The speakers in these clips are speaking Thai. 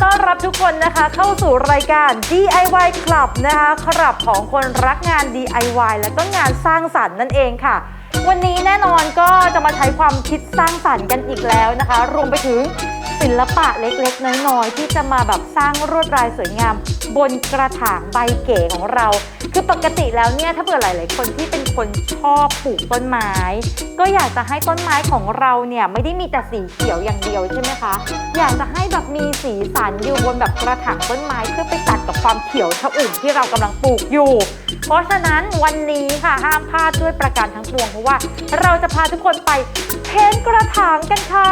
ต้อนรับทุกคนนะคะ เข้าสู่รายการ DIY Club นะคะคลับของคนรักงาน DIY และก็งานสร้างสรรค์นั่นเองค่ะ วันนี้แน่นอนก็จะมาใช้ความคิดสร้างสรรค์กันอีกแล้วนะคะ รวมไปถึงศิลปะเล็กๆ น้อยๆ ที่จะมาแบบสร้างรวดลายสวยงาม บนกระถางใบเก๋ของเรา คือปกติแล้วเนี่ยถ้าเผื่อหลาย ๆ คนที่เป็นคนชอบปลูกต้นไม้ ก็อยากจะให้ต้นไม้ของเราเนี่ยไม่ได้มีแต่สีเขียวอย่างเดียวใช่ไหมคะ อยากจะให้แบบมีสีสันอยู่บนแบบกระถางต้นไม้เพื่อไปตัดกับความเขียวชอุ่มที่เรากำลังปลูกอยู่ เพราะฉะนั้นวันนี้ค่ะห้ามพลาดด้วยประการทั้งปวงเพราะว่า เราจะพาทุกคนไปเพ้นกระถางกันค่ะ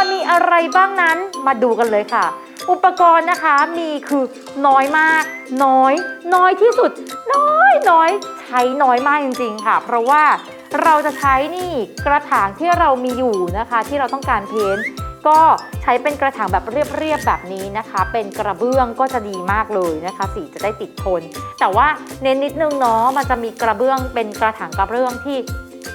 รณ์มีอะไรบ้างนั้นมาดูกันเลยค่ะ อุปกรณ์นะคะมีคือน้อยมาก น้อย น้อยที่สุด น้อยน้อยใช้น้อยมากจริง ๆ ค่ะ เพราะว่าเราจะใช้นี่กระถางที่เรามีอยู่นะคะ ที่เราต้องการเพ้นท์ก็ใช้เป็นกระถางแบบเรียบๆแบบนี้นะคะ เป็นกระเบื้องก็จะดีมากเลยนะคะ สีจะได้ติดทน แต่ว่าเน้นนิดนึงเนาะมันจะมีกระเบื้องเป็นกระถางกระเบื้องที่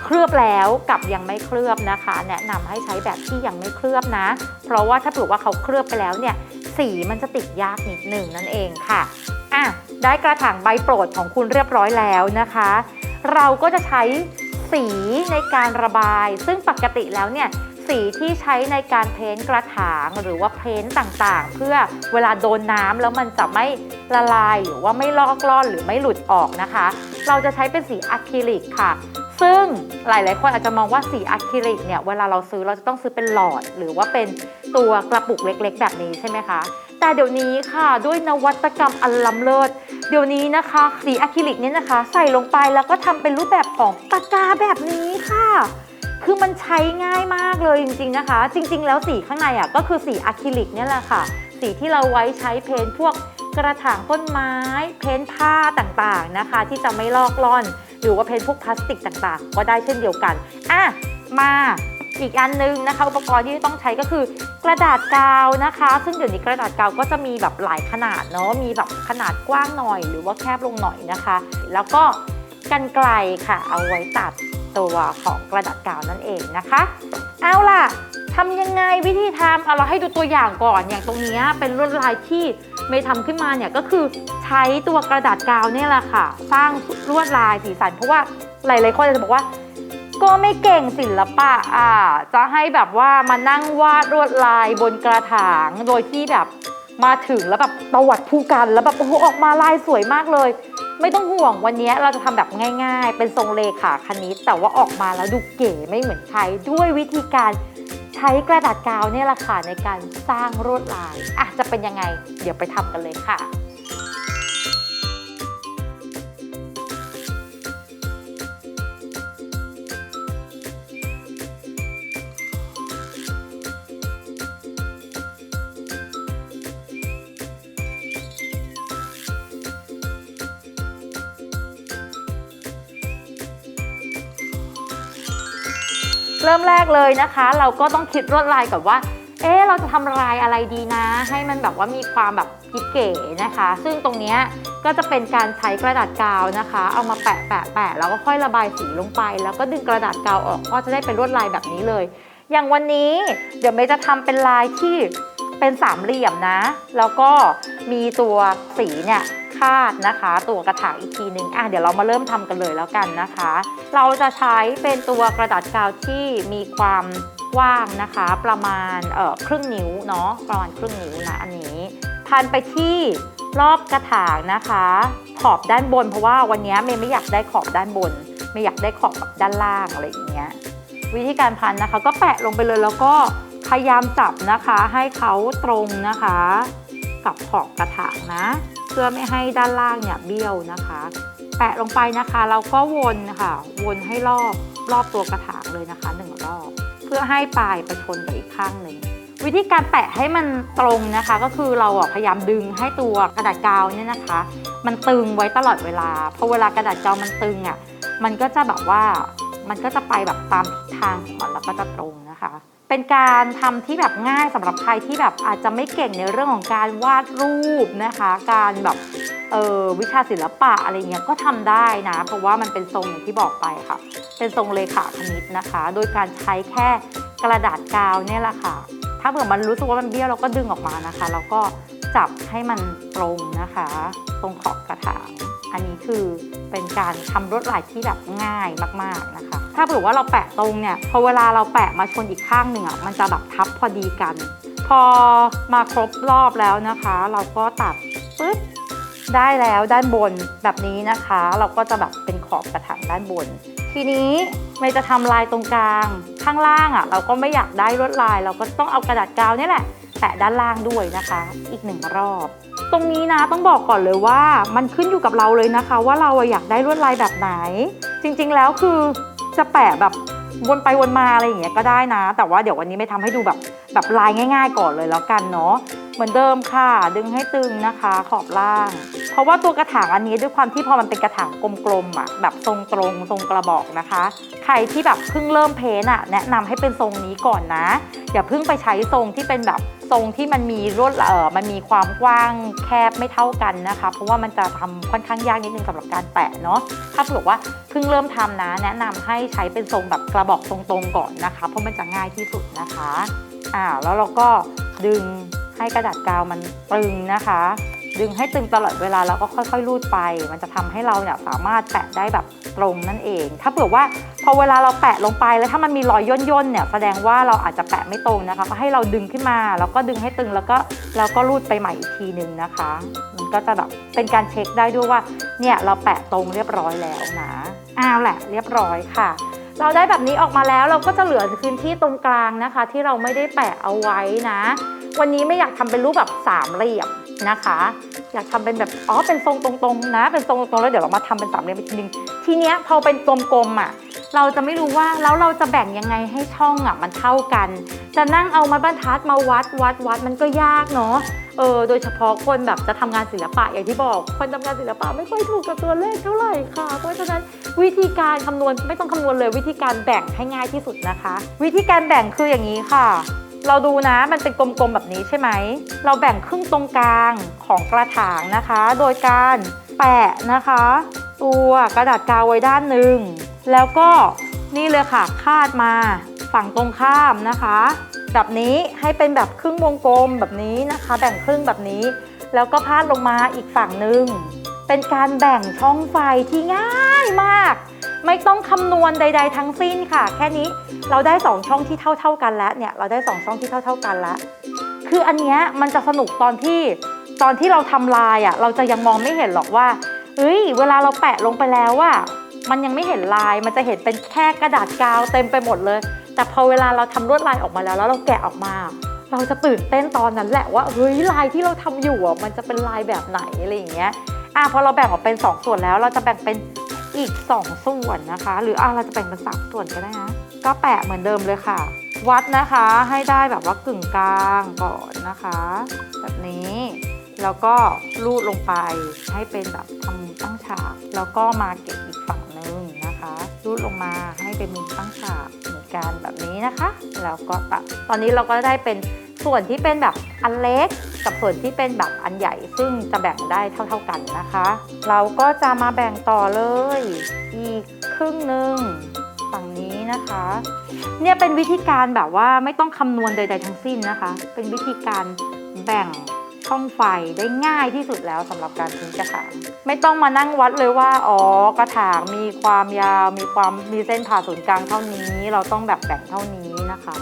เคลือบแล้วกับยังไม่เคลือบนะคะ แนะนำให้ใช้แบบที่ยังไม่เคลือบนะ เพราะว่าถ้าเผื่อว่าเขาเคลือบไปแล้วเนี่ยสีมันจะติดยากนิดหนึ่งนั่นเองค่ะอะได้กระถางใบโปรดของคุณเรียบร้อยแล้วนะคะ เราก็จะใช้สีในการระบาย ซึ่งปกติแล้วเนี่ยสีที่ใช้ในการเพ้นท์กระถางหรือว่าเพ้นท์ต่างๆ เพื่อเวลาโดนน้ำแล้วมันจะไม่ละลายหรือว่าไม่ลอกล่อนหรือไม่หลุดออกนะคะ เราจะใช้เป็นสีอะคริลิกค่ะ ซึ่งหลาย ๆ คนอาจจะมองว่าสีอะคริลิกเนี่ยเวลาเราซื้อเราจะต้องซื้อเป็นหลอด หรือว่าเป็นตัวกระปุกเล็ก ๆ แบบนี้ใช่ไหมคะ แต่เดี๋ยวนี้ค่ะด้วยนวัตกรรมอันล้ำเลิศเดี๋ยวนี้นะคะสีอะคริลิกเนี่ยนะคะ ใส่ลงไปแล้วก็ทำเป็นรูปแบบของปากกาแบบนี้ค่ะ คือมันใช้ง่ายมากเลยจริง ๆ นะคะ จริง ๆ แล้วสีข้างในอะก็คือสีอะคริลิกเนี่ยแหละค่ะ สีที่เราไว้ใช้เพ้นท์พวก กระถางต้นไม้ เพ้นท์ผ้าต่างๆนะคะ ที่จะไม่ลอกล่อน หรือว่าเพ้นท์พวกพลาสติกต่างๆ ก็ได้เช่นเดียวกันอะมาอีกอันนึงนะคะ อุปกรณ์ที่ต้องใช้ก็คือกระดาษกาวนะคะ ซึ่งเดี๋ยวนี้กระดาษกาวก็จะมีแบบหลายขนาดเนาะมีแบบขนาดกว้างหน่อย หรือว่าแคบลงหน่อยนะคะ แล้วก็ กันไกลค่ะ เอาไว้ตัดตัวของกระดาษกาวนั่นเองนะคะ เอาล่ะทำยังไงวิธีทำเอาเราให้ดูตัวอย่างก่อนอย่างตรงนี้เป็นลวดลายที่เมย์ทำขึ้นมาเนี่ยก็คือใช้ตัวกระดาษกาวเนี่ยแหละค่ะ สร้างลวดลายสีสัน เพราะว่าหลายๆคนจะบอกว่า ก็ไม่เก่งศิลปะอะจะให้แบบว่ามานั่งวาดลวดลายบนกระถางโดยที่แบบมาถึงแล้วแบบตวัดผู้กันแล้วแบบโอ้โหออกมาลายสวยมากเลย ไม่ต้องห่วงวันนี้เราจะทำแบบง่าย ๆ เป็นทรงเลขาคณิต แต่ว่าออกมาแล้วดูเก๋ไม่เหมือนใครด้วยวิธีการใช้กระดาษกาวเนี่ยแหละค่ะในการสร้างลวดลายอะจะเป็นยังไง เดี๋ยวไปทำกันเลยค่ะ ริ่มแรกเลยนะคะ เราก็ต้องคิดลวดลายก่อนว่า เอ๊เราจะทำลายอะไรดีนะ ให้มันแบบว่ามีความแบบกิ๊บเก๋นะคะ ซึ่งตรงนี้ก็จะเป็นการใช้กระดาษกาวนะคะ เอามาแปะแปะแปะแล้วก็ค่อยระบายสีลงไป แล้วก็ดึงกระดาษกาวออกก็จะได้เป็นลวดลายแบบนี้เลย อย่างวันนี้เดี๋ยวเมย์จะทำเป็นลายที่เป็นสามเหลี่ยมนะ แล้วก็มีตัวสีเนี่ย คาดนะคะ ตัวกระถางอีกทีหนึ่งอะเดี๋ยวเรามาเริ่มทำกันเลยแล้วกันนะคะ เราจะใช้เป็นตัวกระดาษกาวที่มีความกว้างนะคะ ประมาณเอ่อครึ่งนิ้วเนาะประมาณครึ่งนิ้วนะอันนี้พันไปที่รอบกระถางนะคะ ขอบด้านบน เพราะว่าวันนี้เมย์ไม่อยากได้ขอบด้านบนไม่อยากได้ขอบแบบด้านล่างอะไรอย่างเงี้ยวิธีการพันนะคะ ก็แปะลงไปเลยแล้วก็พยายามจับนะคะให้เขาตรงนะคะ กับขอบกระถางนะ เพื่อไม่ให้ด้านล่างเนี่ยเบี้ยวนะคะ แปะลงไปนะคะแล้วก็วนค่ะ วนให้รอบรอบตัวกระถางเลยนะคะหนึ่งรอบ เพื่อให้ปลายไปชนกับอีกข้างหนึ่งวิธีการแปะให้มันตรงนะคะ ก็คือเราพยายามดึงให้ตัวกระดาษกาวเนี่ยนะคะ มันตึงไว้ตลอดเวลาเพราะเวลากระดาษกาวมันตึงอะมันก็จะแบบว่ามันก็จะไปแบบตามทิศทางของมันแล้วก็จะตรงนะคะ เป็นการทำที่แบบง่ายสำหรับใครที่แบบอาจจะไม่เก่งในเรื่องของการวาดรูปนะคะ การแบบเออวิชาศิลปะอะไรเงี้ยก็ทำได้นะ เพราะว่ามันเป็นทรงอย่างที่บอกไปค่ะ เป็นทรงเลขาคณิตนะคะ โดยการใช้แค่กระดาษกาวเนี่ยแหละค่ะ ถ้าเผื่อมันรู้สึกว่ามันเบี้ยวเราก็ดึงออกมานะคะ แล้วก็จับให้มันตรงนะคะ ตรงขอบกระถางอันนี้คือเป็นการทำลวดลายที่แบบง่ายมากๆนะคะ ถ้าเผื่อว่าเราแปะตรงเนี่ยพอเวลาเราแปะมาชนอีกข้างหนึ่งอะมันจะแบบทับพอดีกัน พอมาครบรอบแล้วนะคะ เราก็ตัดปึ๊บได้แล้วด้านบนแบบนี้นะคะ เราก็จะแบบเป็นขอบกระถางด้านบน ทีนี้ไม่จะทำลายตรงกลาง ข้างล่างอะ เราก็ไม่อยากได้ลวดลาย เราก็ต้องเอากระดาษกาวนี่แหละแปะด้านล่างด้วยนะคะ อีกหนึ่งรอบ ตรงนี้นะต้องบอกก่อนเลยว่ามันขึ้นอยู่กับเราเลยนะคะ ว่าเราอยากได้ลวดลายแบบไหน จริงๆแล้วคือจะแปะแบบวนไปวนมาอะไรอย่างเงี้ยก็ได้นะ แต่ว่าเดี๋ยววันนี้ไม่ทำให้ดูแบบแบบลายง่าย ๆ ก่อนเลยแล้วกันเนาะ เหมือนเดิมค่ะ ดึงให้ตึงนะคะ ขอบล่าง เพราะว่าตัวกระถางอันนี้ด้วยความที่พอมันเป็นกระถางกลมๆอะแบบทรงตรงทรงกระบอกนะคะ ใครที่แบบเพิ่งเริ่มเพ้นอะ แนะนำให้เป็นทรงนี้ก่อนนะ อย่าเพิ่งไปใช้ทรงที่เป็นแบบทรงที่มันมีรวดเออมันมีความกว้างแคบไม่เท่ากันนะคะ เพราะว่ามันจะทำค่อนข้างยากนิดนึงสำหรับการแปะเนาะถ้าเผื่อว่าเพิ่งเริ่มทำนะ แนะนำให้ใช้เป็นทรงแบบกระบอกตรงๆก่อนนะคะ เพราะมันจะง่ายที่สุดนะคะอ่าแล้วเราก็ดึง ให้กระดาษกาวมันตึงนะคะ ดึงให้ตึงตลอดเวลาแล้วก็ค่อยๆ รูดไป มันจะทำให้เราเนี่ยสามารถแปะได้แบบตรงนั่นเอง ถ้าเผื่อว่าพอเวลาเราแปะลงไปแล้วถ้ามันมีรอยย่นๆเนี่ยแสดงว่าเราอาจจะแปะไม่ตรงนะคะ ก็ให้เราดึงขึ้นมา แล้วก็ดึงให้ตึงแล้วก็แล้วก็รูดไปใหม่อีกทีนึงนะคะ มันก็จะแบบเป็นการเช็คได้ด้วยว่าเนี่ยเราแปะตรงเรียบร้อยแล้วนะอ้าวแหละเรียบร้อยค่ะ เราได้แบบนี้ออกมาแล้วเราก็จะเหลือพื้นที่ตรงกลางนะคะ ที่เราไม่ได้แปะเอาไว้นะ วันนี้ไม่อยากทำเป็นรูปแบบสามเหลี่ยม นะคะ อยากทำเป็นแบบอ๋อเป็นทรงตรงๆ นะ เป็นทรงตรงๆแล้วเดี๋ยวเรามาทำเป็นสามเหลี่ยมอีกทีนึงทีเนี้ยพอเป็นกลมๆอะเราจะไม่รู้ว่าแล้วเราจะแบ่งยังไงให้ช่องอะมันเท่ากัน จะนั่งเอาม้บรรทัดมาวัดวัดวัดมันก็ยากเนาะเออโดยเฉพาะคนแบบจะทำงานศิลปะอย่างที่บอก คนทำงานศิลปะไม่ค่อยถูกกับตัวเลขเท่าไหร่ค่ะ เพราะฉะนั้นวิธีการคำนวณไม่ต้องคำนวณเลยวิธีการแบ่งให้ง่ายที่สุดนะคะ วิธีการแบ่งคืออย่างนี้ค่ะ เราดูนะมันเป็นกลมๆแบบนี้ใช่ไหม เราแบ่งครึ่งตรงกลางของกระถางนะคะ โดยการแปะนะคะ ตัวกระดาษกาวไว้ด้านหนึ่ง แล้วก็นี่เลยค่ะคาดมาฝั่งตรงข้ามนะคะ แบบนี้ให้เป็นแบบครึ่งวงกลมแบบนี้นะคะ แบ่งครึ่งแบบนี้ แล้วก็พาดลงมาอีกฝั่งหนึ่งเป็นการแบ่งช่องไฟที่ง่ายมาก ไม่ต้องคำนวณใด ๆ ทั้งสิ้นค่ะ แค่นี้เราได้ 2 ช่องที่เท่า ๆกันแล้วเนี่ยเราได้ 2 ช่องที่เท่า ๆกันแล้ว คืออันเนี้ยมันจะสนุกตอนที่ตอนที่เราทำลายอะเราจะยังมองไม่เห็นหรอกว่าเฮ้ยเวลาเราแปะลงไปแล้วว่ามันยังไม่เห็นลาย มันจะเห็นเป็นแค่กระดาษกาวเต็มไปหมดเลย แต่พอเวลาเราทำลวดลายออกมาแล้ว แล้วเราแกะออกมา เราจะตื่นเต้นตอนนั้นแหละว่าเฮ้ยลายที่เราทำอยู่อะมันจะเป็นลายแบบไหนอะไรอย่างเงี้ย อะพอเราแบ่งออกเป็น 2 ส่วนแล้ว เราจะแบ่งเป็น อีก 2 ส่วนนะคะ หรืออะเราจะแบ่งเป็นสามส่วนก็ได้นะก็แปะเหมือนเดิมเลยค่ะ วัดนะคะให้ได้แบบว่ากึ่งกลางก่อนนะคะ แบบนี้แล้วก็ลูดลงไปให้เป็นแบบทำมุมตั้งฉากแล้วก็มาเก็บอีกฝั่งหนึ่งนะคะลูดลงมาให้เป็นมุมตั้งฉากเหมือนกันแบบนี้นะคะ แล้วก็ตัดตอนนี้เราก็ได้เป็น ส่วนที่เป็นแบบอันเล็กกับส่วนที่เป็นแบบอันใหญ่ ซึ่งจะแบ่งได้เท่า ๆกันนะคะ เราก็จะมาแบ่งต่อเลย อีกครึ่งหนึ่งฝั่งนี้นะคะ เนี่ยเป็นวิธีการแบบว่าไม่ต้องคำนวณใดๆทั้งสิ้นนะคะ เป็นวิธีการแบ่งช่องไฟได้ง่ายที่สุดแล้วสำหรับการทิ้งกระถางไม่ต้องมานั่งวัดเลยว่าอ๋อกระถางมีความยาวมีความมีเส้นผ่าศูนย์กลางเท่านี้ เราต้องแบบแบ่งเท่านี้นะคะ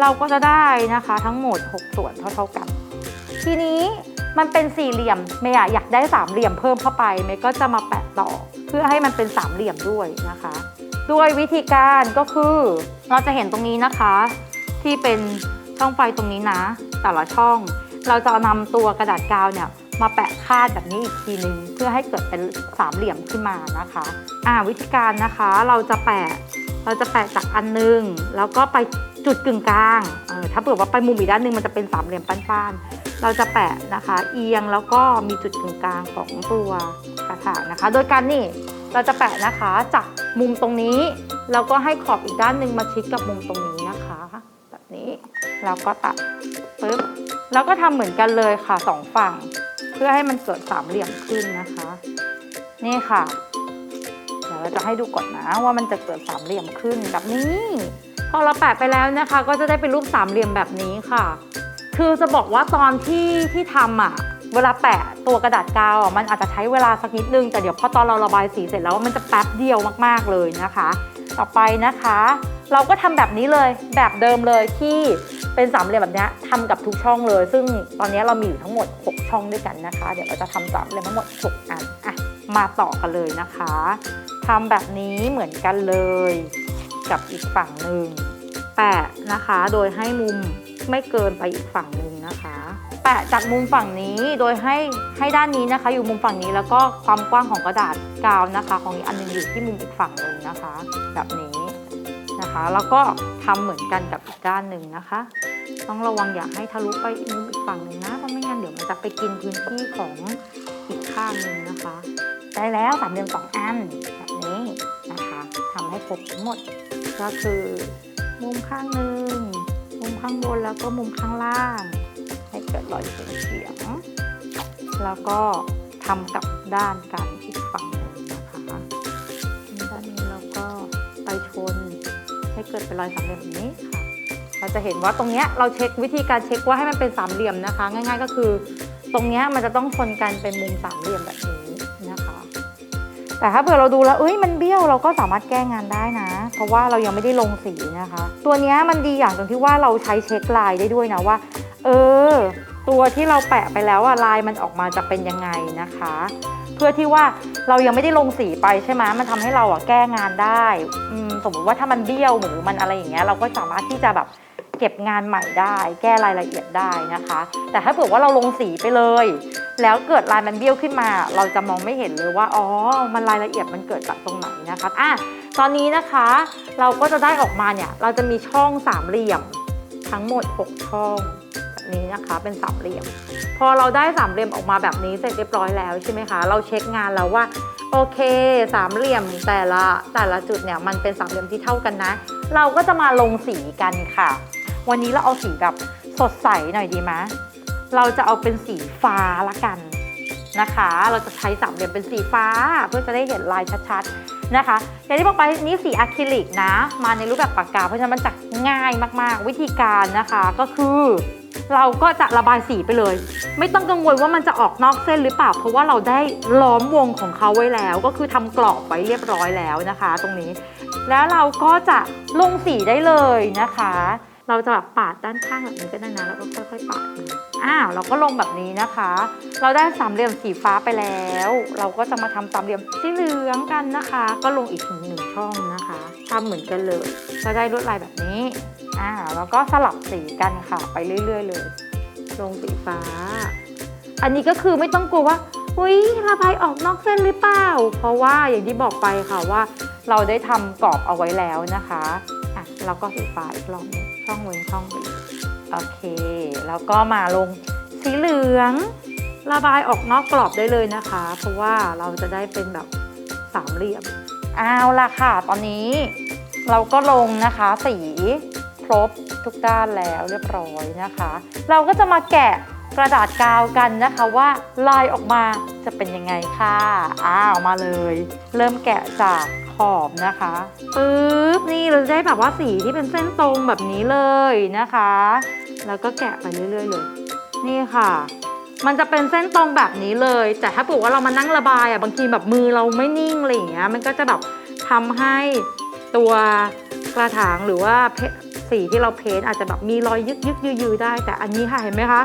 เราก็จะได้นะคะทั้งหมด 6 ส่วนเท่าๆกัน ทีนี้มันเป็นสี่เหลี่ยมเมย์อยากได้สามเหลี่ยมเพิ่มเข้าไปเมย์ก็จะมาแปะต่อ เพื่อให้มันเป็นสามเหลี่ยมด้วยนะคะ ด้วยวิธีการก็คือเราจะเห็นตรงนี้นะคะ ที่เป็นช่องไฟตรงนี้นะ แต่ละช่อง เราจะนำตัวกระดาษกาวเนี่ยมาแปะคาดแบบนี้อีกทีนึงเพื่อให้เกิดเป็นสามเหลี่ยมขึ้นมานะคะอ่าวิธีการนะคะเราจะแปะเราจะแปะจากอันหนึง แล้วก็ไป จุดกึ่งกลางเออถ้าเผื่อว่าไปมุมอีกด้านหนึ่งมันจะเป็นสามเหลี่ยมป้านๆ เราจะแปะนะคะ เอียงแล้วก็มีจุดกึ่งกลางของตัวกระถางนะคะ โดยการนี่เราจะแปะนะคะจากมุมตรงนี้แล้วก็ให้ขอบอีกด้านหนึ่งมาชิดกับมุมตรงนี้นะคะ แบบนี้แล้วก็ตัดปึ๊บแล้วก็ทำเหมือนกันเลยค่ะสองฝั่ง เพื่อให้มันเกิดสามเหลี่ยมขึ้นนะคะ นี่ค่ะเดี๋ยวเราจะให้ดูก่อนนะว่ามันจะเกิดสามเหลี่ยมขึ้นแบบนี้ พอเราแปะไปแล้วนะคะ ก็จะได้เป็นรูปสามเหลี่ยมแบบนี้ค่ะ คือจะบอกว่าตอนที่ที่ทำอะเวลาแปะตัวกระดาษกาวอะมันอาจจะใช้เวลาสักนิดนึงแต่เดี๋ยวพอตอนเราระบายสีเสร็จแล้วมันจะแป๊บเดียวมากๆเลยนะคะ ต่อไปนะคะ เราก็ทำแบบนี้เลยแบบเดิมเลยที่เป็นสามเหลี่ยมแบบนี้ทำกับทุกช่องเลย ซึ่งตอนนี้เรามีอยู่ทั้งหมด 6 ช่องด้วยกันนะคะ เดี๋ยวเราจะทำสามเหลี่ยมทั้งหมด 6 อันอะมาต่อกันเลยนะคะทำแบบนี้เหมือนกันเลย กับอีกฝั่งหนึ่งแปะนะคะ โดยให้มุมไม่เกินไปอีกฝั่งหนึ่งนะคะ แปะจากมุมฝั่งนี้โดยให้ให้ด้านนี้นะคะ อยู่มุมฝั่งนี้แล้วก็ความกว้างของกระดาษกาวนะคะ ของอีกอันหนึงอยู่ที่มุมอีกฝั่งหนึ่งนะคะ แบบนี้นะคะ แล้วก็ทำเหมือนกันกับอีกด้านหนึ่งนะคะ ต้องระวังอย่าให้ทะลุไปมุมอีกฝั่งหนึ่งนะเพราะไม่งั้นเดี๋ยวมันจะไปกินพื้นที่ของอีกข้างหนึ่งนะคะ ได้แล้วสามเหลี่ยมสองอันแบบนี้นะคะทำให้ครบทั้งหมด ก็คือมุมข้างหนึ่งมุมข้างบนแล้วก็มุมข้างล่าง ให้เกิดรอยเฉียงเฉียงๆแล้วก็ทำกับด้านกันอีกฝั่งหนึ่งนะคะด้านนี้แล้วก็ไปชนให้เกิดเป็นรอยสามเหลี่ยมแบบนี้ค่ะ เราจะเห็นว่าตรงเนี้ยเราเช็ควิธีการเช็คว่าให้มันเป็นสามเหลี่ยมนะคะ ง่าย ๆ ก็คือ ตรงเนี้ยมันจะต้องชนกันเป็นมุมสามเหลี่ยมแบบนี้ แต่ถ้าเผื่อเราดูแล้วเอ้ยมันเบี้ยวเราก็สามารถแก้งานได้นะ เพราะว่าเรายังไม่ได้ลงสีนะคะ ตัวนี้มันดีอย่างตรงที่ว่าเราใช้เช็คลายได้ด้วยนะว่า เออ ตัวที่เราแปะไปแล้วอะลายมันออกมาจะเป็นยังไงนะคะ เพื่อที่ว่าเรายังไม่ได้ลงสีไปใช่ไหมมันทำให้เราอะแก้งานได้สมมติว่าถ้ามันเบี้ยวหรือมันอะไรอย่างเงี้ยเราก็สามารถที่จะแบบ เก็บงานใหม่ได้ แก้รายละเอียดได้นะคะ แต่ถ้าเผื่อว่าเราลงสีไปเลย แล้วเกิดลายมันเบี้ยวขึ้นมา เราจะมองไม่เห็นเลยว่าอ๋อมันรายละเอียดมันเกิดจากตรงไหนนะคะอะตอนนี้นะคะเราก็จะได้ออกมาเนี่ยเราจะมีช่องสามเหลี่ยมทั้งหมด 6 ช่องแบบนี้นะคะเป็นสามเหลี่ยม พอเราได้สามเหลี่ยมออกมาแบบนี้เสร็จเรียบร้อยแล้วใช่ไหมคะเราเช็คงานแล้วว่าโอเคสามเหลี่ยมแต่ละแต่ละจุดเนี่ยมันเป็นสามเหลี่ยมที่เท่ากันนะ เราก็จะมาลงสีกันค่ะ วันนี้เราเอาสีแบบสดใสหน่อยดีไหมเราจะเอาเป็นสีฟ้าละกันนะคะ เราจะใช้สามเหลี่ยมเป็นสีฟ้าเพื่อจะได้เห็นลายชัดๆนะคะอย่างที่บอกไปนี่สีอะคริลิกนะ มาในรูปแบบปากกา เพราะฉะนั้นมันจะง่ายมากๆ วิธีการนะคะก็คือเราก็จะระบายสีไปเลย ไม่ต้องกังวลว่ามันจะออกนอกเส้นหรือเปล่า เพราะว่าเราได้ล้อมวงของเขาไว้แล้ว ก็คือทำกรอบไว้เรียบร้อยแล้วนะคะ ตรงนี้ แล้วเราก็จะลงสีได้เลยนะคะ เราจะแบบปาดด้านข้างแบบนี้ก็ได้นะแล้วก็ค่อยๆปาดอ้าวเราก็ลงแบบนี้นะคะ เราได้สามเหลี่ยมสีฟ้าไปแล้ว เราก็จะมาทำสามเหลี่ยมสีเหลืองกันนะคะ ก็ลงอีกถึงหนึ่งช่องนะคะทำเหมือนกันเลยจะได้ลวดลายแบบนี้อ่าแล้วก็สลับสีกันค่ะไปเรื่อย ๆ เลย ลงสีฟ้า อันนี้ก็คือไม่ต้องกลัวว่าอุ้ยระบายออกนอกเส้นหรือเปล่า เพราะว่าอย่างที่บอกไปค่ะว่า เราได้ทำกรอบเอาไว้แล้วนะคะอะแล้วก็สีฟ้าอีกรอบนึง ช่องเว้นช่องไปอีโอเค แล้วก็มาลงสีเหลือง ระบายออกนอกกรอบได้เลยนะคะ เพราะว่าเราจะได้เป็นแบบสามเหลี่ยมเอาละค่ะ ตอนนี้เราก็ลงนะคะสีครบทุกด้านแล้วเรียบร้อยนะคะ เราก็จะมาแกะ กระดาษกาวกันนะคะว่าลายออกมาจะเป็นยังไงค่ะอ้าวมาเลย เริ่มแกะจากขอบนะคะปึ๊บนี่เราจะได้แบบว่าสีที่เป็นเส้นตรงแบบนี้เลยนะคะ แล้วก็แกะไปเรื่อยๆเลย นี่ค่ะ มันจะเป็นเส้นตรงแบบนี้เลย แต่ถ้าเกิดว่าเรามานั่งระบายอะบางทีแบบมือเราไม่นิ่งอะไรอย่างเงี้ยมันก็จะแบบทำให้ตัวกระถางหรือว่าสีที่เราเพ้นอาจจะแบบมีรอยยึกยึกยืยือได้ แต่อันนี้ค่ะเห็นไหมคะ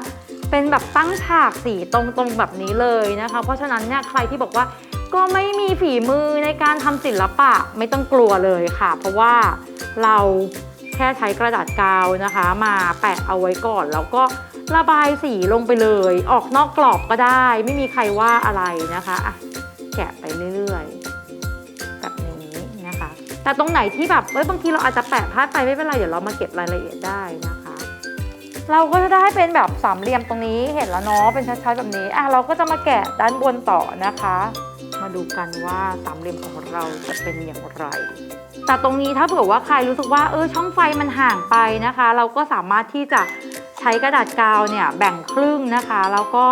เป็นแบบตั้งฉากสีตรงๆแบบนี้เลยนะคะ เพราะฉะนั้นเนี่ยใครที่บอกว่าก็ไม่มีฝีมือในการทำศิลปะไม่ต้องกลัวเลยค่ะ เพราะว่าเราแค่ใช้กระดาษกาวนะคะ มาแปะเอาไว้ก่อน แล้วก็ระบายสีลงไปเลย ออกนอกกรอบก็ได้ ไม่มีใครว่าอะไรนะคะอะแกะไปเรื่อยๆ แบบนี้นะคะ แต่ตรงไหนที่แบบเอ้ยบางทีเราอาจจะแปะพลาดไปไม่เป็นไรเดี๋ยวเรามาเก็บรายละเอียดได้นะคะ เราก็จะได้เป็นแบบสามเหลี่ยมตรงนี้เห็นแล้วเนาะเป็นชัดๆแบบนี้อะเราก็จะมาแกะด้านบนต่อนะคะ มาดูกันว่าสามเหลี่ยมของเราจะเป็นอย่างไร แต่ตรงนี้ถ้าเผื่อว่าใครรู้สึกว่าเออช่องไฟมันห่างไปนะคะ เราก็สามารถที่จะใช้กระดาษกาวเนี่ยแบ่งครึ่งนะคะ แล้วก็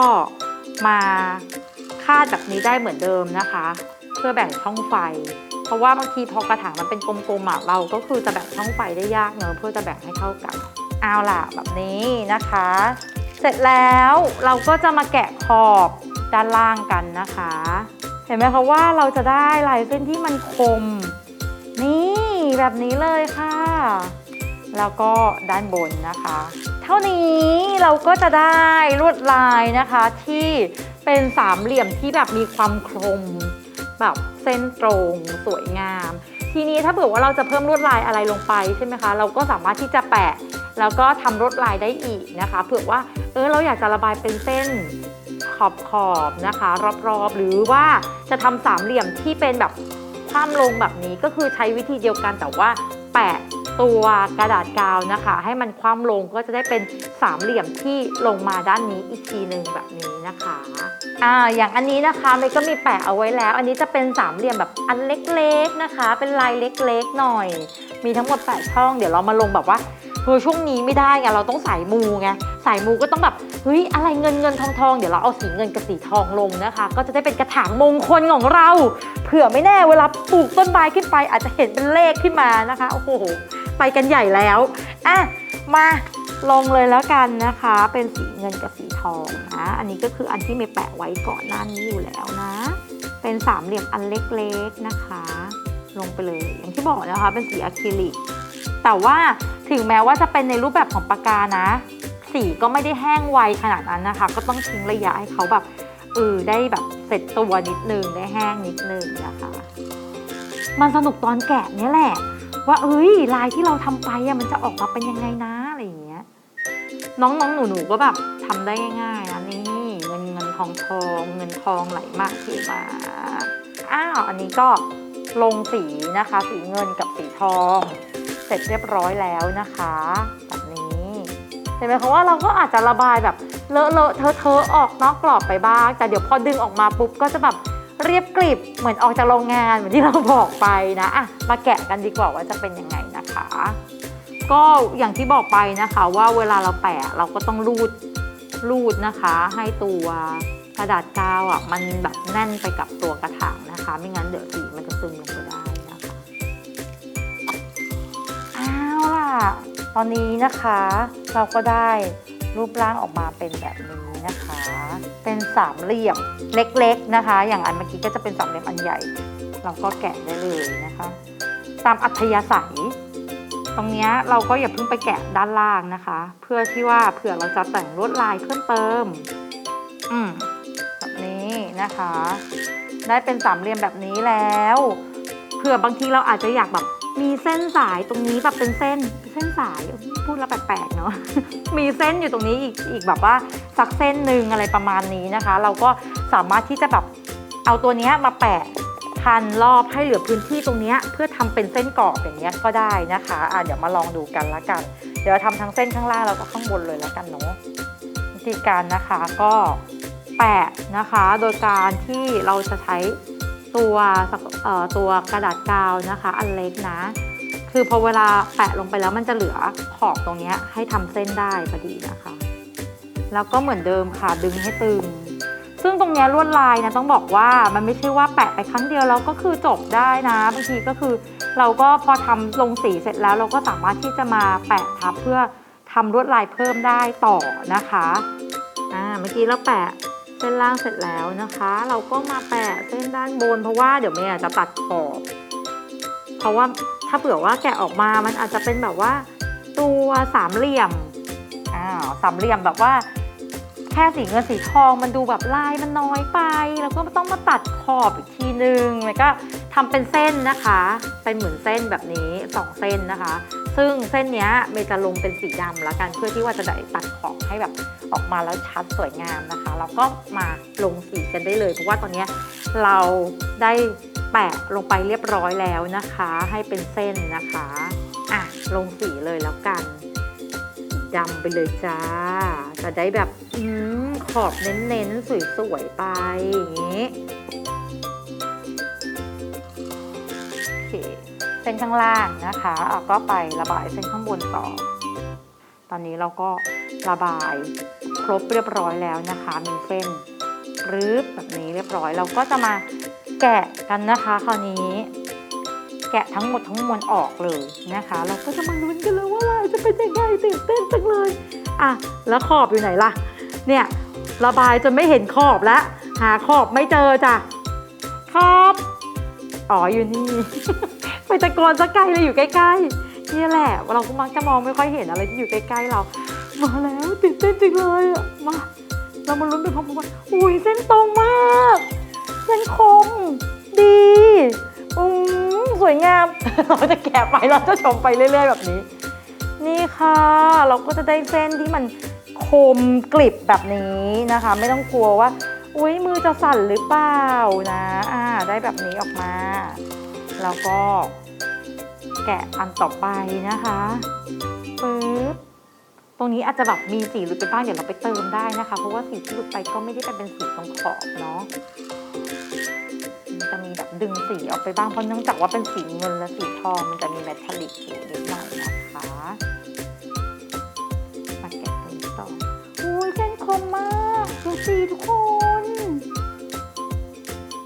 มาคาดแบบนี้ได้เหมือนเดิมนะคะ เพื่อแบ่งช่องไฟ เพราะว่าบางทีพอกระถางมันเป็นกลมๆอะเราก็คือจะแบ่งช่องไฟได้ยากเนอะเพื่อจะแบ่งให้เท่ากัน เอาล่ะแบบนี้นะคะ เสร็จแล้วเราก็จะมาแกะขอบด้านล่างกันนะคะ เห็นไหมคะว่าเราจะได้ลายเส้นที่มันคม นี่แบบนี้เลยค่ะ แล้วก็ด้านบนนะคะ เท่านี้เราก็จะได้ลวดลายนะคะที่เป็นสามเหลี่ยมที่แบบมีความคมแบบเส้นตรงสวยงาม ทีนี้ถ้าเผื่อว่าเราจะเพิ่มลวดลายอะไรลงไปใช่ไหมคะเราก็สามารถที่จะแปะ แล้วก็ทำลวดลายได้อีกนะคะเผื่อว่าเออเราอยากจะระบายเป็นเส้นขอบขอบนะคะ รอบๆ หรือว่าจะทำสามเหลี่ยมที่เป็นแบบข้ามลงแบบนี้ก็คือใช้วิธีเดียวกันแต่ว่า แปะตัวกระดาษกาวนะคะ ให้มันคว่ำลงก็จะได้เป็นสามเหลี่ยมที่ลงมาด้านนี้อีกทีหนึ่งแบบนี้นะคะอ่าอย่างอันนี้นะคะเมย์ก็มีแปะเอาไว้แล้ว อันนี้จะเป็นสามเหลี่ยมแบบอันเล็กๆนะคะ เป็นลายเล็กๆหน่อย มีทั้งหมด8ช่อง เดี๋ยวเรามาลงแบบว่า เฮ้ยช่วงนี้ไม่ได้ไงเราต้องสายมูไงสายมูก็ต้องแบบเฮ้ยอะไรเงินเงินทองทองเดี๋ยวเราเอาสีเงินกับสีทองลงนะคะ ก็จะได้เป็นกระถางมงคลของเราเผื่อไม่แน่เวลาปลูกต้นไม้ขึ้นไป อาจจะเห็นเป็นเลขขึ้นมานะคะโอ้โหไปกันใหญ่แล้วอะมาลงเลยแล้วกันนะคะ เป็นสีเงินกับสีทองนะอันนี้ก็คืออันที่เมย์แปะไว้ก่อนหน้านี้อยู่แล้วนะ เป็นสามเหลี่ยมอันเล็กๆนะคะ ลงไปเลยอย่างที่บอกนะคะเป็นสีอะคริลิก แต่ว่าถึงแม้ว่าจะเป็นในรูปแบบของปากกานะ สีก็ไม่ได้แห้งไวขนาดนั้นนะคะ ก็ต้องทิ้งระยะให้เขาแบบเออได้แบบเสร็จตัวนิดนึงได้แห้งนิดนึงนะคะ มันสนุกตอนแกะเนี่ยแหละ ว่าเอ้ยลายที่เราทำไปอะมันจะออกมาเป็นยังไงนะอะไรอย่างเงี้ยน้องๆหนูๆก็แบบทำได้ง่ายๆนะนี่เงินเงินทองทองเงินทองไหลมาเทมาอ้าวอันนี้ก็ลงสีนะคะ สีเงินกับสีทอง เสร็จเรียบร้อยแล้วนะคะแบบนี้เห็นไหมคะว่าเราก็อาจจะระบายแบบเลอะเลอะเทอะเทอะออกนอกกรอบไปบ้าง แต่เดี๋ยวพอดึงออกมาปุ๊บก็จะแบบเรียบกริบเหมือนออกจากโรงงานเหมือนที่เราบอกไปนะอะมาแกะกันดีกว่าว่าจะเป็นยังไงนะคะ ก็อย่างที่บอกไปนะคะว่าเวลาเราแปะเราก็ต้องรูดรูดนะคะ ให้ตัวกระดาษกาวอะมันแบบแน่นไปกับตัวกระถางนะคะ ไม่งั้นเดี๋ยวสีมันจะซึมลงไปได้ เอาล่ะ ตอนนี้นะคะ เราก็ได้รูปร่างออกมาเป็นแบบนี้นะคะ เป็นสามเหลี่ยมเล็กๆนะคะ อย่างอันเมื่อกี้ก็จะเป็นสามเหลี่ยมอันใหญ่ เราก็แกะได้เลยนะคะ ตามอัธยาศัย ตรงนี้เราก็อย่าเพิ่งไปแกะด้านล่างนะคะ เพื่อที่ว่าเผื่อเราจะแต่งลวดลายเพิ่มเติม อืมแบบนี้นะคะ ได้เป็นสามเหลี่ยมแบบนี้แล้ว เผื่อบางทีเราอาจจะอยากแบบ มีเส้นสายตรงนี้แบบเป็นเส้นเส้นสายพูดแล้วแปลกๆเนาะมีเส้นอยู่ตรงนี้อีกอีกแบบว่าสักเส้นหนึ่งอะไรประมาณนี้นะคะ เราก็สามารถที่จะแบบเอาตัวเนี้ยมาแปะพันรอบให้เหลือพื้นที่ตรงเนี้ยเพื่อทำเป็นเส้นกรอบอย่างเงี้ยก็ได้นะคะอะเดี๋ยวมาลองดูกันละกัน เดี๋ยวทำทั้งเส้นข้างล่างแล้วก็ข้างบนเลยละกันเนาะวิธีการนะคะก็แปะนะคะ โดยการที่เราจะใช้ ตัวสักเอ่อตัวกระดาษกาวนะคะ อันเล็กนะ คือพอเวลาแปะลงไปแล้วมันจะเหลือขอบตรงนี้ให้ทำเส้นได้พอดีนะคะ แล้วก็เหมือนเดิมค่ะดึงให้ตึง ซึ่งตรงนี้ลวดลายนะต้องบอกว่ามันไม่ใช่ว่าแปะไปครั้งเดียวแล้วก็คือจบได้นะบางทีก็คือ เราก็พอทำลงสีเสร็จแล้ว เราก็สามารถที่จะมาแปะทับเพื่อทำลวดลายเพิ่มได้ต่อนะคะอ่าเมื่อกี้เราแปะ เส้นล่างเสร็จแล้วนะคะ เราก็มาแปะเส้นด้านบน เพราะว่าเดี๋ยวเมย์จะตัดขอบเพราะว่าถ้าเผื่อว่าแกะออกมามันอาจจะเป็นแบบว่า ตัวสามเหลี่ยมอ้าวสามเหลี่ยมแบบว่า ค่สีเงินสีทองมันดูแบบลายมันน้อยไป แล้วก็ต้องมาตัดขอบอีกทีนึงแล้วก็ทำเป็นเส้นนะคะ เป็นเหมือนเส้นแบบนี้สองเส้นนะคะ ซึ่งเส้นนี้เมจะลงเป็นสีดำแล้วกันเพื่อที่ว่าจะได้ตัดขอบให้แบบออกมาแล้วชัดสวยงามนะคะแล้วก็มาลงสีกันได้เลยเพราะว่าตอนนี้เราได้แปะลงไปเรียบร้อยแล้วนะคะ ให้เป็นเส้นนะคะอะลงสีเลยแล้วกัน ดำไปเลยจ้า จะได้แบบอขอบเน้นๆ สวยๆ ไปอย่างนี้โอเคเส้นข้างล่างนะคะเอาก็ไประบายเส้นข้างบนต่อ ตอนนี้เราก็ระบายครบเรียบร้อยแล้วนะคะ มีเส้นรืบแบบนี้เรียบร้อย เราก็จะมาแกะกันนะคะ คราวนี้ แกะทั้งหมดทั้งมวลออกเลยนะคะ เราก็จะมาลุ้นกันเลยว่าลายจะเป็นยังไงตื่นเต้นจังเลยอะแล้วขอบอยู่ไหนล่ะ เนี่ยระบายจนไม่เห็นขอบแล้ว หาขอบไม่เจอจ้ะขอบอ๋ออยู่นี่ ไปตะโกนสักไกลเลยอยู่ใกล้ๆนี่แหละเราก็มักจะมองไม่ค่อยเห็นอะไรที่อยู่ใกล้ๆเรา มาแล้วตื่นเต้นจริงเลยอะมาเรามาลุ้นไปพร้อมกันอุ้ยเส้นตรงมากเส้นคมดี อืมสวยงาม เราจะแกะไปเราจะชมไปเรื่อย ๆ แบบนี้ นี่ค่ะ เราก็จะได้เส้นที่มันคมกริบแบบนี้นะคะ ไม่ต้องกลัวว่าอุ้ยมือจะสั่นหรือเปล่านะอ่าได้แบบนี้ออกมา แล้วก็แกะอันต่อไปนะคะปึ๊บตรงนี้อาจจะแบบมีสีหลุดไปบ้างเดี๋ยวเราไปเติมได้นะคะ เพราะว่าสีที่หลุดไปก็ไม่ได้เป็นสีตรงขอบเนาะ แบบดึงสีออกไปบ้างเพราะเนื่องจากว่าเป็นสีเงินและสีทองมันจะมีเมทัลลิกอยู่นิดหน่อยนะคะมาแกะตรงนี้ต่ออุ้ยเส้นคมมากดูสิทุกคน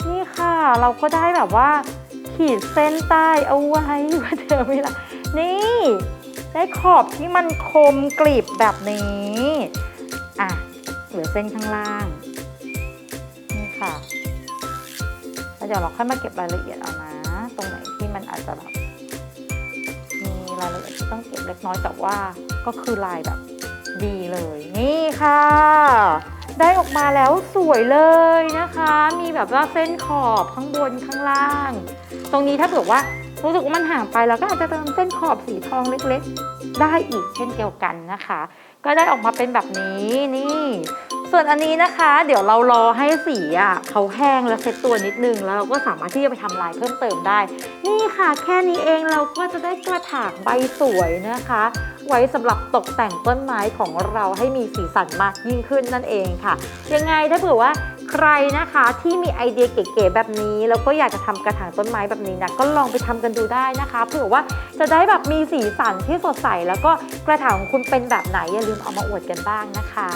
นี่ค่ะเราก็ได้แบบว่า ขีดเส้นใต้เอาไว้ว่าเธอไม่ละนี่ ได้ขอบที่มันคมกริบแบบนี้อะเหลือเส้นข้างล่าง นี่ค่ะ ดี๋ยวเราค่อยมาเก็บรายละเอียดเอานะ ตรงไหนที่มันอาจจะแบบมีรายละเอียดที่ต้องเก็บเล็กน้อยแต่ว่าก็คือลายแบบดีเลย นี่ค่ะ ได้ออกมาแล้วสวยเลยนะคะ มีแบบว่าเส้นขอบข้างบนข้างล่าง ตรงนี้ถ้าเผื่อว่ารู้สึกว่ามันห่างไปเราก็อาจจะเติมเส้นขอบสีทองเล็กๆ ได้อีกเช่นเดียวกันนะคะ ก็ได้ออกมาเป็นแบบนี้นี่ ส่วนอันนี้นะคะ เดี๋ยวเรารอให้สีอะเขาแห้งแล้วเซ็ตตัวนิดนึง แล้วเราก็สามารถที่จะไปทำลายเพิ่มเติมได้ นี่ค่ะ แค่นี้เองเราก็จะได้กระถางใบสวยนะคะ ไว้สำหรับตกแต่งต้นไม้ของเราให้มีสีสันมากยิ่งขึ้นนั่นเองค่ะ ยังไงถ้าเผื่อว่าใครนะคะที่มีไอเดียเก๋ๆแบบนี้ แล้วก็อยากจะทำกระถางต้นไม้แบบนี้นะก็ลองไปทำกันดูได้นะคะเผื่อว่าจะได้แบบมีสีสันที่สดใส แล้วก็กระถางของคุณเป็นแบบไหนอย่าลืมเอามาอวดกันบ้างนะคะ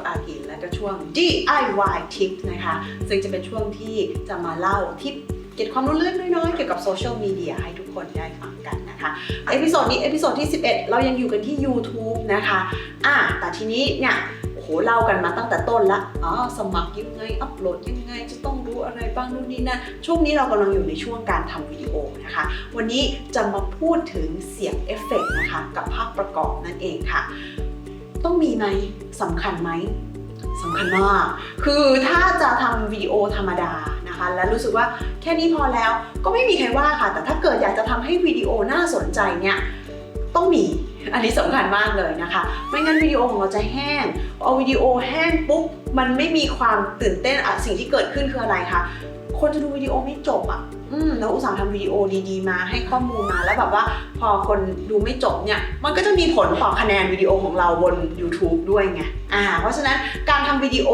กับอากินและก็ช่วง DIY Tip นะคะ ซึ่งจะเป็นช่วงที่จะมาเล่าทิปเก็บความรู้เล็กน้อยๆเกี่ยวกับโซเชียลมีเดียให้ทุกคนได้ฟังกันนะคะเอพิโซดนี้เอพิโซดที่ 11 เรายังอยู่กันที่ YouTube นะคะอ่าแต่ทีนี้เนี่ยโอ้โหเล่ากันมาตั้งแต่ต้นละอ๋อสมัครยังไง อัปโหลดยังไง จะต้องรู้อะไรบ้างนู่นนี่นั่นช่วงนี้เรากำลังอยู่ในช่วงการทำวิดีโอนะคะ วันนี้จะมาพูดถึงเสียงเอฟเฟกต์นะคะ กับภาพประกอบนั่นเองค่ะ ต้องมีไหมสำคัญไหมสำคัญมาก คือถ้าจะทำวิดีโอธรรมดานะคะ แล้วรู้สึกว่าแค่นี้พอแล้วก็ไม่มีใครว่าค่ะ แต่ถ้าเกิดอยากจะทำให้วิดีโอน่าสนใจเนี่ยต้องมี อันนี้สำคัญมากเลยนะคะ ไม่งั้นวิดีโอของเราจะแห้งพอวิดีโอแห้งปุ๊บ มันไม่มีความตื่นเต้นอะสิ่งที่เกิดขึ้นคืออะไรคะ คนจะดูวิดีโอไม่จบอะ อืมแล้วอุตส่าห์ทำวิดีโอดีๆมาให้ข้อมูลมาแล้วแบบว่า พอคนดูไม่จบเนี่ย มันก็จะมีผลต่อคะแนนวิดีโอของเราบน YouTube ด้วยไง อ่า เพราะฉะนั้นการทำวิดีโอ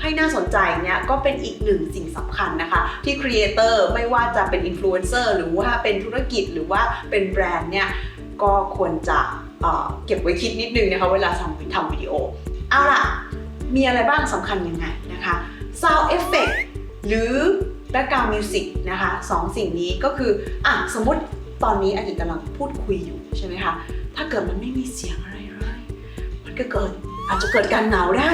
ให้น่าสนใจเนี่ยก็เป็นอีกหนึ่งสิ่งสำคัญนะคะ ที่ครีเอเตอร์ไม่ว่าจะเป็นอินฟลูเอนเซอร์หรือว่าเป็นธุรกิจหรือว่าเป็นแบรนด์เนี่ยก็ควรจะเเก็บไว้คิดนิดนึงนะคะเวลาทำทำวิดีโอ เอาล่ะ มีอะไรบ้างสำคัญยังไงนะคะ Sound Effect หรือ Background Music นะคะสองสิ่งนี้ก็คืออะสมมติตอนนี้อากิกำลังพูดคุยอยู่ใช่ไหมคะถ้าเกิดมันไม่มีเสียงอะไรเลยมันก็เกิดอาจจะเกิดการหงาวได้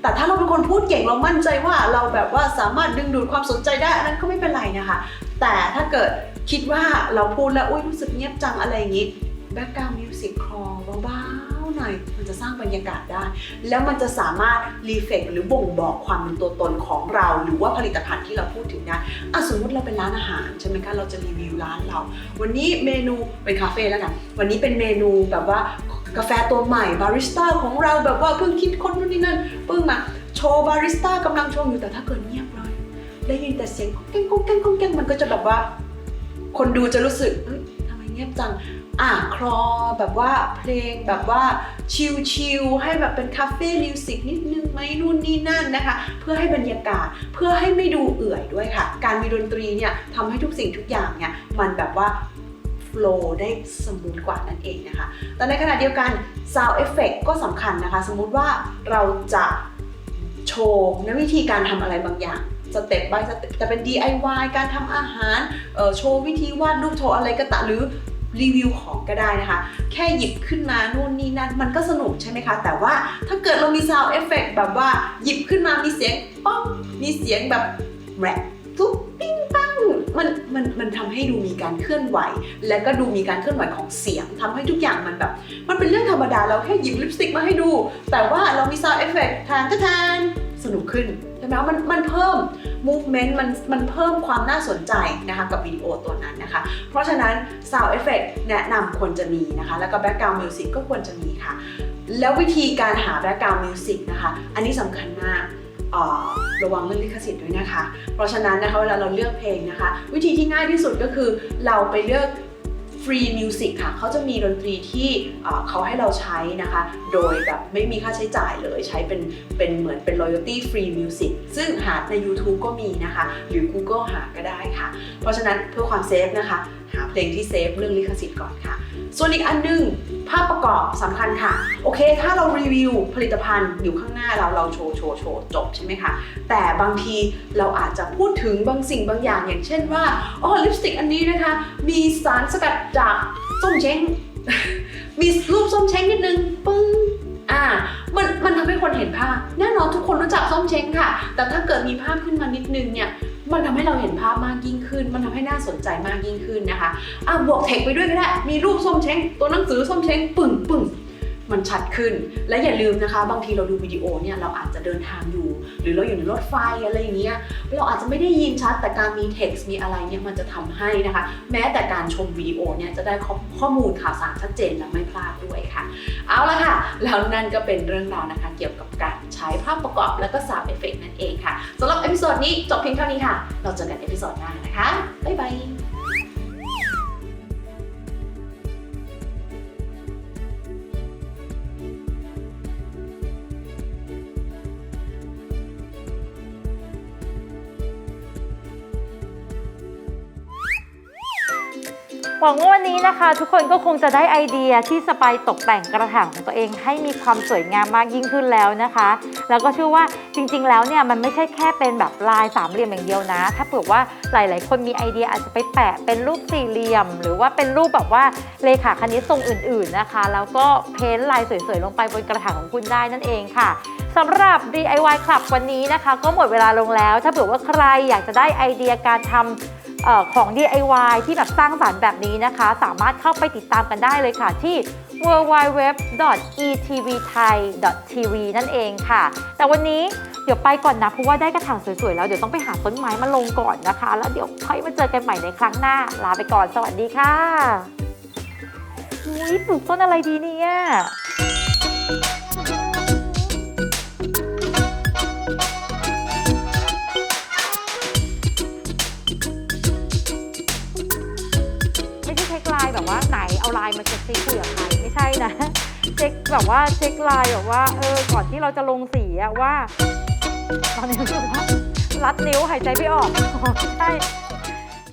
แต่ถ้าเราเป็นคนพูดเก่งเรามั่นใจว่าเราแบบว่าสามารถดึงดูดความสนใจได้อันนั้นก็ไม่เป็นไรนะคะ แต่ถ้าเกิดคิดว่าเราพูดแล้วอุ้ยรู้สึกเงียบจังอะไรอย่างนี้ background music คลอเบาๆ หน่อยมันจะสร้างบรรยากาศได้ แล้วมันจะสามารถรีเฟกหรือบ่งบอกความเป็นตัวตนของเรา หรือว่าผลิตภัณฑ์ที่เราพูดถึงได้อะสมมุติเราเป็นร้านอาหารใช่ไหมคะเราจะรีวิวร้านเรา วันนี้เมนูเป็นคาเฟ่แล้วกันวันนี้เป็นเมนูแบบว่ากาแฟตัวใหม่บาริสต้าของเราแบบว่าเพิ่งคิดค้นนู่นนี่นั่นเพิ่งมาโชว์บาริสต้ากำลังชงอยู่แต่ถ้าเกิดเงียบเลยได้ยินแต่เสียงก้องแก้งก้องแก้งก้องแก้งมันก็จะแบบว่า คนดูจะรู้สึกเอ้ยทำไมเงียบจัง อะคลอแบบว่าเพลงแบบว่าชิลๆให้แบบเป็นคาเฟ่มิวสิกนิดนึงไหมนู่นนี่นั่นนะคะ เพื่อให้บรรยากาศเพื่อให้ไม่ดูเอื่อยด้วยค่ะ การมีดนตรีเนี่ยทำให้ทุกสิ่งทุกอย่างเนี่ยมันแบบว่าโฟล์ได้สมูทกว่านั่นเองนะคะ แต่ในขณะเดียวกัน Sound Effect ก็สำคัญนะคะ สมมุติว่าเราจะโชว์ในวิธีการทำอะไรบางอย่างสเต็ป by สเต็ปจะเป็น DIY การทำอาหารโชว์วิธีวาดรูปโชว์อะไรก็ตาหรือ รีวิวของก็ได้นะคะ แค่หยิบขึ้นมานู่นนี่นั่นมันก็สนุกใช่ไหมคะ แต่ว่าถ้าเกิดเรามี sound effect แบบว่าหยิบขึ้นมามีเสียงป้องมีเสียงแบบแรปทุบปิ้งป้า มันมันมันทำให้ดูมีการเคลื่อนไหว และก็ดูมีการเคลื่อนไหวของเสียงทำให้ทุกอย่างมันแบบ มันเป็นเรื่องธรรมดาเราแค่หยิบลิปสติกมาให้ดู แต่ว่าเรามี sound effect ทานก็ทานสนุกขึ้นใช่ไหมมันมันเพิ่ม movement มันมันเพิ่มความน่าสนใจนะคะกับวิดีโอตัวนั้นนะคะ เพราะฉะนั้น sound effect แนะนำควรจะมีนะคะ แล้วก็ background music ก็ควรจะมีค่ะ แล้ววิธีการหา background music นะคะ อันนี้สำคัญมาก ระวังเรื่องลิขสิทธิ์ด้วยนะคะ เพราะฉะนั้นนะคะเวลาเราเลือกเพลงนะคะ วิธีที่ง่ายที่สุดก็คือเราไปเลือกฟรีมิวสิกค่ะเขาจะมีดนตรีที่เอ่อเขาให้เราใช้นะคะ โดยแบบไม่มีค่าใช้จ่ายเลยใช้เป็นเป็นเหมือนเป็น royalty free music ซึ่งหาใน YouTube ก็มีนะคะ หรือ Google หาก็ได้ค่ะ เพราะฉะนั้นเพื่อความเซฟนะคะ หาเพลงที่เซฟเรื่องลิขสิทธิ์ก่อนค่ะ ส่วนอีกอันหนึงภาพประกอบสำคัญค่ะ โอเค ถ้าเรารีวิวผลิตภัณฑ์อยู่ข้างหน้าเราเราโชว์โชว์โชว์จบใช่ไหมคะ แต่บางทีเราอาจจะพูดถึงบางสิ่งบางอย่าง อย่างเช่นว่าอ๋อลิปสติกอันนี้นะคะ มีสารสกัดจากส้มเช้ง มีรูปส้มเช้งนิดนึงปึ้งอ่ามันมันทำให้คนเห็นภาพ แน่นอนทุกคนรู้จักส้มเช้งค่ะ แต่ถ้าเกิดมีภาพขึ้นมานิดนึงเนี่ย มันทำให้เราเห็นภาพมากยิ่งขึ้น มันทำให้น่าสนใจมากยิ่งขึ้นนะคะอะบวกเทคไปด้วยก็ได้ มีรูปส้มเช้ง ตัวหนังสือส้มเช้งปึ้งปึ้งมันชัดขึ้น และอย่าลืมนะคะ บางทีเราดูวิดีโอเนี่ยเราอาจจะเดินทางอยู่ หรือเราอยู่ในรถไฟอะไรอย่างเงี้ยเราอาจจะไม่ได้ยินชัดแต่การมี text มีอะไรเนี่ยมันจะทำให้นะคะ แม้แต่การชมวิดีโอเนี่ยจะได้ข้อข้อมูลข่าวสารชัดเจนและไม่พลาดด้วยค่ะ เอาละค่ะ แล้วนั่นก็เป็นเรื่องราวนะคะ เกี่ยวกับการ ใช้ภาพประกอบและก็สาวเอฟเฟกนั่นเองค่ะสำหรับเอพิโซดนี้จบเพียงเท่านี้ค่ะ เราเจอกันเอพิโซดหน้านะคะ บ๊ายบาย หวังว่าวันนี้นะคะ ทุกคนก็คงจะได้ไอเดียที่สไปตกแต่งกระถางของตัวเองให้มีความสวยงามมากยิ่งขึ้นแล้วนะคะ แล้วก็เชื่อว่าจริง ๆ แล้วเนี่ยมันไม่ใช่แค่เป็นแบบลายสามเหลี่ยมอย่างเดียวนะ ถ้าเผื่อว่าหลาย ๆ คนมีไอเดียอาจจะไปแปะเป็นรูปสี่เหลี่ยม หรือว่าเป็นรูปแบบว่าเลขาคณิตทรงอื่น ๆ นะคะ แล้วก็เพ้นท์ลายสวย ๆ ลงไปบนกระถางของคุณได้นั่นเองค่ะสำหรับ DIY Club วันนี้นะคะ ก็หมดเวลาลงแล้ว ถ้าเผื่อว่าใครอยากจะได้ไอเดียการทำ ของ DIY ที่แบบสร้างสารรค์แบบนี้นะคะ สามารถเข้าไปติดตามกันได้เลยค่ะที่ www.etvthai.tv นั่นเองค่ะ แต่วันนี้เดี๋ยวไปก่อนนะ เพราะว่าได้กระถางสวยๆแล้ว เดี๋ยวต้องไปหาต้นไม้มาลงก่อนนะคะ แล้วเดี๋ยวค่อยมาเจอกันใหม่ในครั้งหน้า ลาไปก่อน สวัสดีค่ะอุ้ยปลูกต้นอะไรดีเนี่ย น์มาเช็คซีคุยกับใครไม่ใช่นะ เช็คแบบว่าเช็คไลน์แบบว่าเออก่อนที่เราจะลงสีอะว่า ตอนนี้รู้สึกว่ารัดนิ้วหายใจไม่ออกใช่